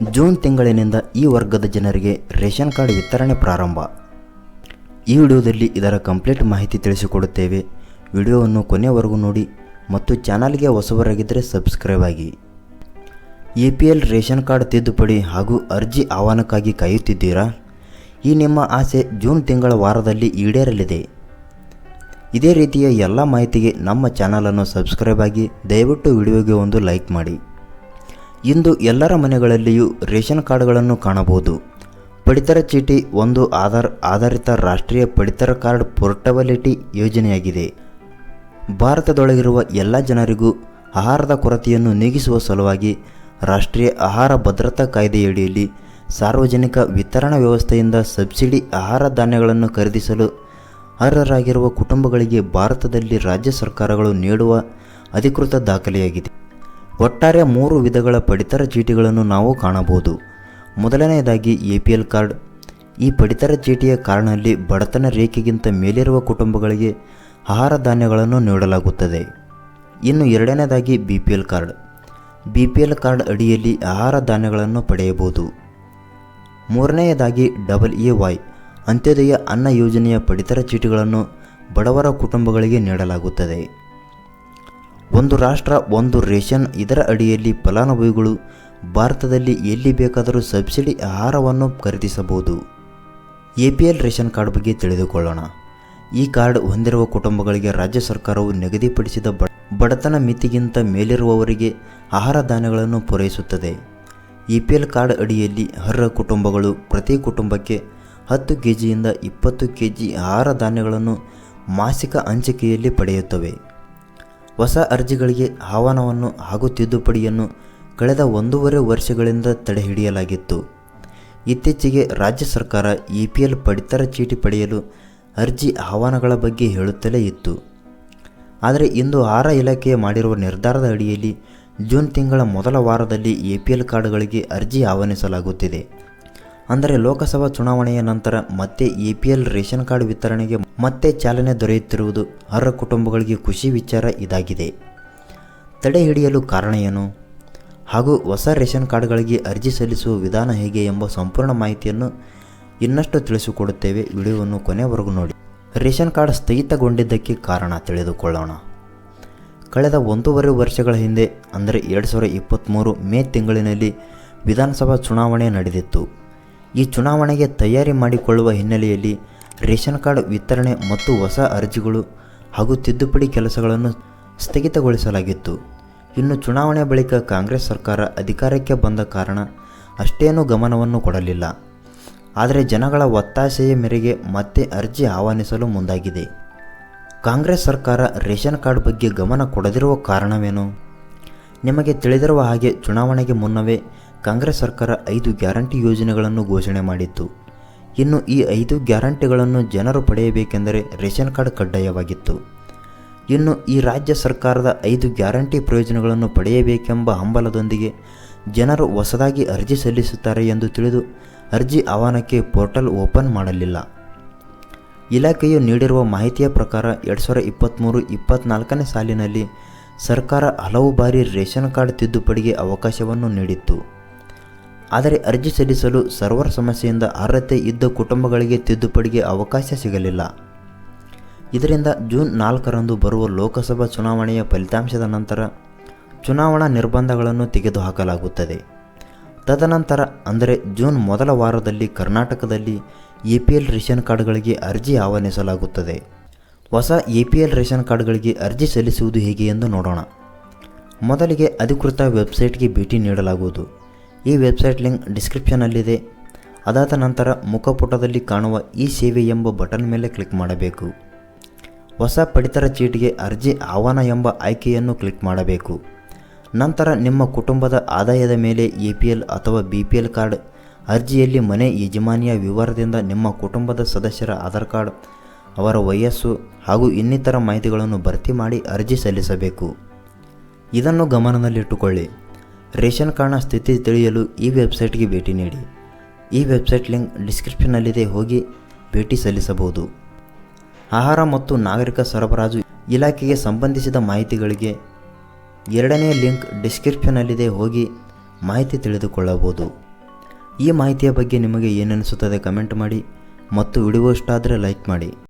June ತಿಂಗಳಿನಿಂದ ಈ ವರ್ಗದ ಜನರಿಗೆ ರೇಷನ್ ಕಾರ್ಡ್ ವಿತರಣೆ ಪ್ರಾರಂಭ. ಈ ವಿಡಿಯೋದಲ್ಲಿ ಇದರ ಕಂಪ್ಲೀಟ್ ಮಾಹಿತಿ ತಿಳಿಸಿಕೊಡುತ್ತೇವೆ. ವಿಡಿಯೋವನ್ನು ಕೊನೆಯವರೆಗೂ ನೋಡಿ ಮತ್ತು ಚಾನಲ್ಗೆ ಹೊಸಬರಾಗಿದ್ದರೆ ಸಬ್ಸ್ಕ್ರೈಬ್ ಆಗಿ. A P L ration card ತಿದ್ದುಪಡಿ ಹಾಗೂ ಅರ್ಜಿ ಆಹ್ವಾನಕ್ಕಾಗಿ ಕಾಯುತ್ತಿದ್ದೀರಾ? ಈ ನಿಮ್ಮ ಆಸೆ ಜೂನ್ ತಿಂಗಳ ವಾರದಲ್ಲಿ ಈಡೇರಲಿದೆ. ಇದೇ ರೀತಿಯ ಎಲ್ಲ ಮಾಹಿತಿಗೆ ನಮ್ಮ ಚಾನಲನ್ನು ಸಬ್ಸ್ಕ್ರೈಬ್ ಆಗಿ ದಯವಿಟ್ಟು ವಿಡಿಯೋಗೆ ಒಂದು ಲೈಕ್ ಮಾಡಿ. ಇಂದು ಎಲ್ಲರ ಮನೆಗಳಲ್ಲಿಯೂ ರೇಷನ್ ಕಾರ್ಡ್ಗಳನ್ನು ಕಾಣಬಹುದು. ಪಡಿತರ ಚೀಟಿ ಒಂದು ಆಧಾರ್ ಆಧಾರಿತ ರಾಷ್ಟ್ರೀಯ ಪಡಿತರ ಕಾರ್ಡ್ ಪೋರ್ಟಬಿಲಿಟಿ ಯೋಜನೆಯಾಗಿದೆ. ಭಾರತದೊಳಗಿರುವ ಎಲ್ಲ ಜನರಿಗೂ ಆಹಾರದ ಕೊರತೆಯನ್ನು ನೀಗಿಸುವ ಸಲುವಾಗಿ ರಾಷ್ಟ್ರೀಯ ಆಹಾರ ಭದ್ರತಾ ಕಾಯ್ದೆಯಡಿಯಲ್ಲಿ ಸಾರ್ವಜನಿಕ ವಿತರಣಾ ವ್ಯವಸ್ಥೆಯಿಂದ ಸಬ್ಸಿಡಿ ಆಹಾರ ಧಾನ್ಯಗಳನ್ನು ಖರೀದಿಸಲು ಅರ್ಹರಾಗಿರುವ ಕುಟುಂಬಗಳಿಗೆ ಭಾರತದಲ್ಲಿ ರಾಜ್ಯ ಸರ್ಕಾರಗಳು ನೀಡುವ ಅಧಿಕೃತ ದಾಖಲೆಯಾಗಿದೆ. ಒಟ್ಟಾರೆ ಮೂರು ವಿಧಗಳ ಪಡಿತರ ಚೀಟಿಗಳನ್ನು ನಾವು ಕಾಣಬಹುದು. ಮೊದಲನೆಯದಾಗಿ ಎ ಪಿ ಎಲ್ ಕಾರ್ಡ್ ಈ ಪಡಿತರ ಚೀಟಿಯ ಕಾರ್ಡ್ನಲ್ಲಿ ಬಡತನ ರೇಖೆಗಿಂತ ಮೇಲಿರುವ ಕುಟುಂಬಗಳಿಗೆ ಆಹಾರ ಧಾನ್ಯಗಳನ್ನು ನೀಡಲಾಗುತ್ತದೆ. ಇನ್ನು ಎರಡನೇದಾಗಿ B P L card B P L card ಅಡಿಯಲ್ಲಿ ಆಹಾರ ಧಾನ್ಯಗಳನ್ನು ಪಡೆಯಬಹುದು. ಮೂರನೆಯದಾಗಿ ಡಬಲ್ ಎ ವೈ ಅಂತ್ಯೋದಯ ಅನ್ನ ಯೋಜನೆಯ ಪಡಿತರ ಚೀಟಿಗಳನ್ನು ಬಡವರ ಕುಟುಂಬಗಳಿಗೆ ನೀಡಲಾಗುತ್ತದೆ. ಒಂದು ರಾಷ್ಟ್ರ, ಒಂದು ರೇಷನ್, ಇದರ ಅಡಿಯಲ್ಲಿ ಫಲಾನುಭವಿಗಳು ಭಾರತದಲ್ಲಿ ಎಲ್ಲಿ ಬೇಕಾದರೂ ಸಬ್ಸಿಡಿ ಆಹಾರವನ್ನು ಖರೀದಿಸಬಹುದು. A P L ration card ಬಗ್ಗೆ ತಿಳಿದುಕೊಳ್ಳೋಣ. ಈ ಕಾರ್ಡ್ ಹೊಂದಿರುವ ಕುಟುಂಬಗಳಿಗೆ ರಾಜ್ಯ ಸರ್ಕಾರವು ನಿಗದಿಪಡಿಸಿದ ಬಡತನ ಮಿತಿಗಿಂತ ಮೇಲಿರುವವರಿಗೆ ಆಹಾರ ಧಾನ್ಯಗಳನ್ನು ಪೂರೈಸುತ್ತದೆ. ಇ ಪಿ ಎಲ್ ಕಾರ್ಡ್ ಅಡಿಯಲ್ಲಿ ಅರ್ಹ ಕುಟುಂಬಗಳು ಪ್ರತಿ ಕುಟುಂಬಕ್ಕೆ ಹತ್ತು ಕೆ ಜಿಯಿಂದ ಇಪ್ಪತ್ತು ಕೆ ಜಿ ಆಹಾರ ಧಾನ್ಯಗಳನ್ನು ಮಾಸಿಕ ಹಂಚಿಕೆಯಲ್ಲಿ ಪಡೆಯುತ್ತವೆ. ಹೊಸ ಅರ್ಜಿಗಳಿಗೆ ಆಹ್ವಾನವನ್ನು ಹಾಗೂ ತಿದ್ದುಪಡಿಯನ್ನು ಕಳೆದ ಒಂದೂವರೆ ವರ್ಷಗಳಿಂದ ತಡೆಹಿಡಿಯಲಾಗಿತ್ತು. ಇತ್ತೀಚೆಗೆ ರಾಜ್ಯ ಸರ್ಕಾರ ಇ ಪಿ ಎಲ್ ಪಡಿತರ ಚೀಟಿ ಪಡೆಯಲು ಅರ್ಜಿ ಆಹ್ವಾನಗಳ ಬಗ್ಗೆ ಹೇಳುತ್ತಲೇ ಇತ್ತು. ಆದರೆ ಇಂದು ಆಹಾರ ಇಲಾಖೆ ಮಾಡಿರುವ ನಿರ್ಧಾರದ ಅಡಿಯಲ್ಲಿ ಜೂನ್ ತಿಂಗಳ ಮೊದಲ ವಾರದಲ್ಲಿ ಎ ಪಿ ಎಲ್ ಕಾರ್ಡ್ಗಳಿಗೆ ಅರ್ಜಿ ಆಹ್ವಾನಿಸಲಾಗುತ್ತಿದೆ. ಅಂದರೆ ಲೋಕಸಭಾ ಚುನಾವಣೆಯ ನಂತರ ಮತ್ತೆ A P L ration card ವಿತರಣೆಗೆ ಮತ್ತೆ ಚಾಲನೆ ದೊರೆಯುತ್ತಿರುವುದು ಅರ್ಹ ಕುಟುಂಬಗಳಿಗೆ ಖುಷಿ ವಿಚಾರ ಇದಾಗಿದೆ. ತಡೆ ಹಿಡಿಯಲು ಕಾರಣ ಏನು? ಹಾಗೂ ಹೊಸ ರೇಷನ್ ಕಾರ್ಡ್ಗಳಿಗೆ ಅರ್ಜಿ ಸಲ್ಲಿಸುವ ವಿಧಾನ ಹೇಗೆ ಎಂಬ ಸಂಪೂರ್ಣ ಮಾಹಿತಿಯನ್ನು ಇನ್ನಷ್ಟು ತಿಳಿಸಿಕೊಡುತ್ತೇವೆ. ವಿಡಿಯೋವನ್ನು ಕೊನೆವರೆಗೂ ನೋಡಿ. ರೇಷನ್ ಕಾರ್ಡ್ ಸ್ಥಗಿತಗೊಂಡಿದ್ದಕ್ಕೆ ಕಾರಣ ತಿಳಿದುಕೊಳ್ಳೋಣ. ಕಳೆದ ಒಂದೂವರೆ ವರ್ಷಗಳ ಹಿಂದೆ, ಅಂದರೆ ಎರಡು ಸಾವಿರದ ಇಪ್ಪತ್ತ್ಮೂರು ಮೇ ತಿಂಗಳಿನಲ್ಲಿ ವಿಧಾನಸಭಾ ಚುನಾವಣೆ ನಡೆದಿತ್ತು. ಈ ಚುನಾವಣೆಗೆ ತಯಾರಿ ಮಾಡಿಕೊಳ್ಳುವ ಹಿನ್ನೆಲೆಯಲ್ಲಿ ರೇಷನ್ ಕಾರ್ಡ್ ವಿತರಣೆ ಮತ್ತು ಹೊಸ ಅರ್ಜಿಗಳು ಹಾಗೂ ತಿದ್ದುಪಡಿ ಕೆಲಸಗಳನ್ನು ಸ್ಥಗಿತಗೊಳಿಸಲಾಗಿತ್ತು. ಇನ್ನು ಚುನಾವಣೆ ಬಳಿಕ ಕಾಂಗ್ರೆಸ್ ಸರ್ಕಾರ ಅಧಿಕಾರಕ್ಕೆ ಬಂದ ಕಾರಣ ಅಷ್ಟೇನೂ ಗಮನವನ್ನು ಕೊಡಲಿಲ್ಲ. ಆದರೆ ಜನಗಳ ಒತ್ತಾಸೆಯ ಮೇರೆಗೆ ಮತ್ತೆ ಅರ್ಜಿ ಆಹ್ವಾನಿಸಲು ಮುಂದಾಗಿದೆ. ಕಾಂಗ್ರೆಸ್ ಸರ್ಕಾರ ರೇಷನ್ ಕಾರ್ಡ್ ಬಗ್ಗೆ ಗಮನ ಕೊಡದಿರುವ ಕಾರಣವೇನು? ನಿಮಗೆ ತಿಳಿದಿರುವ ಹಾಗೆ ಚುನಾವಣೆಗೆ ಮುನ್ನವೇ ಕಾಂಗ್ರೆಸ್ ಸರ್ಕಾರ ಐದು ಗ್ಯಾರಂಟಿ ಯೋಜನೆಗಳನ್ನು ಘೋಷಣೆ ಮಾಡಿತ್ತು. ಇನ್ನು ಈ ಐದು ಗ್ಯಾರಂಟಿಗಳನ್ನು ಜನರು ಪಡೆಯಬೇಕೆಂದರೆ ರೇಷನ್ ಕಾರ್ಡ್ ಕಡ್ಡಾಯವಾಗಿತ್ತು. ಇನ್ನು ಈ ರಾಜ್ಯ ಸರ್ಕಾರದ ಐದು ಗ್ಯಾರಂಟಿ ಪ್ರಯೋಜನಗಳನ್ನು ಪಡೆಯಬೇಕೆಂಬ ಹಂಬಲದೊಂದಿಗೆ ಜನರು ಹೊಸದಾಗಿ ಅರ್ಜಿ ಸಲ್ಲಿಸುತ್ತಾರೆ ಎಂದು ತಿಳಿದು ಅರ್ಜಿ ಆಹ್ವಾನಕ್ಕೆ ಪೋರ್ಟಲ್ ಓಪನ್ ಮಾಡಲಿಲ್ಲ. ಇಲಾಖೆಯು ನೀಡಿರುವ ಮಾಹಿತಿಯ ಪ್ರಕಾರ ಎರಡು ಸಾವಿರದ ಇಪ್ಪತ್ತ್ಮೂರು ಇಪ್ಪತ್ತ್ನಾಲ್ಕನೇ ಸಾಲಿನಲ್ಲಿ ಸರ್ಕಾರ ಹಲವು ಬಾರಿ ರೇಷನ್ ಕಾರ್ಡ್ ತಿದ್ದುಪಡಿಗೆ ಅವಕಾಶವನ್ನು ನೀಡಿತ್ತು. ಆದರೆ ಅರ್ಜಿ ಸಲ್ಲಿಸಲು ಸರ್ವರ್ ಸಮಸ್ಯೆಯಿಂದ ಅರ್ಹತೆ ಇದ್ದ ಕುಟುಂಬಗಳಿಗೆ ತಿದ್ದುಪಡಿಗೆ ಅವಕಾಶ ಸಿಗಲಿಲ್ಲ. ಇದರಿಂದ ಜೂನ್ ನಾಲ್ಕರಂದು ಬರುವ ಲೋಕಸಭಾ ಚುನಾವಣೆಯ ಫಲಿತಾಂಶದ ನಂತರ ಚುನಾವಣಾ ನಿರ್ಬಂಧಗಳನ್ನು ತೆಗೆದುಹಾಕಲಾಗುತ್ತದೆ. ತದನಂತರ ಅಂದರೆ ಜೂನ್ ಮೊದಲ ವಾರದಲ್ಲಿ ಕರ್ನಾಟಕದಲ್ಲಿ ಎ ಪಿ ಎಲ್ ರೇಷನ್ ಕಾರ್ಡ್ಗಳಿಗೆ ಅರ್ಜಿ ಆಹ್ವಾನಿಸಲಾಗುತ್ತದೆ. ಹೊಸ ಎ ಪಿ ಎಲ್ ರೇಷನ್ ಕಾರ್ಡ್ಗಳಿಗೆ ಅರ್ಜಿ ಸಲ್ಲಿಸುವುದು ಹೇಗೆ ಎಂದು ನೋಡೋಣ. ಮೊದಲಿಗೆ ಅಧಿಕೃತ ವೆಬ್ಸೈಟ್ಗೆ ಭೇಟಿ ನೀಡಲಾಗುವುದು. ಈ ವೆಬ್ಸೈಟ್ ಲಿಂಕ್ ಡಿಸ್ಕ್ರಿಪ್ಷನಲ್ಲಿದೆ. ಅದಾದ ನಂತರ ಮುಖಪುಟದಲ್ಲಿ ಕಾಣುವ ಈ ಸೇವೆ ಎಂಬ ಬಟನ್ ಮೇಲೆ ಕ್ಲಿಕ್ ಮಾಡಬೇಕು. ಹೊಸ ಪಡಿತರ ಚೀಟಿಗೆ ಅರ್ಜಿ ಆಹ್ವಾನ ಎಂಬ ಆಯ್ಕೆಯನ್ನು ಕ್ಲಿಕ್ ಮಾಡಬೇಕು. ನಂತರ ನಿಮ್ಮ ಕುಟುಂಬದ ಆದಾಯದ ಮೇಲೆ ಎ ಪಿ ಎಲ್ ಅಥವಾ ಬಿ ಪಿ ಎಲ್ ಕಾರ್ಡ್, ಅರ್ಜಿಯಲ್ಲಿ ಮನೆ ಯಜಮಾನಿಯ ವಿವರದಿಂದ ನಿಮ್ಮ ಕುಟುಂಬದ ಸದಸ್ಯರ ಆಧಾರ್ ಕಾರ್ಡ್, ಅವರ ವಯಸ್ಸು ಹಾಗೂ ಇನ್ನಿತರ ಮಾಹಿತಿಗಳನ್ನು ಭರ್ತಿ ಮಾಡಿ ಅರ್ಜಿ ಸಲ್ಲಿಸಬೇಕು. ಇದನ್ನು ಗಮನದಲ್ಲಿಟ್ಟುಕೊಳ್ಳಿ. ರೇಷನ್ ಕಾರ್ಡ್ನ ಸ್ಥಿತಿ ತಿಳಿಯಲು ಈ ವೆಬ್ಸೈಟ್ಗೆ ಭೇಟಿ ನೀಡಿ. ಈ ವೆಬ್ಸೈಟ್ ಲಿಂಕ್ ಡಿಸ್ಕ್ರಿಪ್ಷನ್ನಲ್ಲಿದೆ, ಹೋಗಿ ಭೇಟಿ ಸಲ್ಲಿಸಬಹುದು. ಆಹಾರ ಮತ್ತು ನಾಗರಿಕ ಸರಬರಾಜು ಇಲಾಖೆಗೆ ಸಂಬಂಧಿಸಿದ ಮಾಹಿತಿಗಳಿಗೆ ಎರಡನೇ ಲಿಂಕ್ ಡಿಸ್ಕ್ರಿಪ್ಷನ್ನಲ್ಲಿದೆ, ಹೋಗಿ ಮಾಹಿತಿ ತಿಳಿದುಕೊಳ್ಳಬಹುದು. ಈ ಮಾಹಿತಿಯ ಬಗ್ಗೆ ನಿಮಗೆ ಏನನಿಸುತ್ತದೆ ಕಮೆಂಟ್ ಮಾಡಿ ಮತ್ತು ವಿಡಿಯೋ ಇಷ್ಟ ಆದರೆ ಲೈಕ್ ಮಾಡಿ.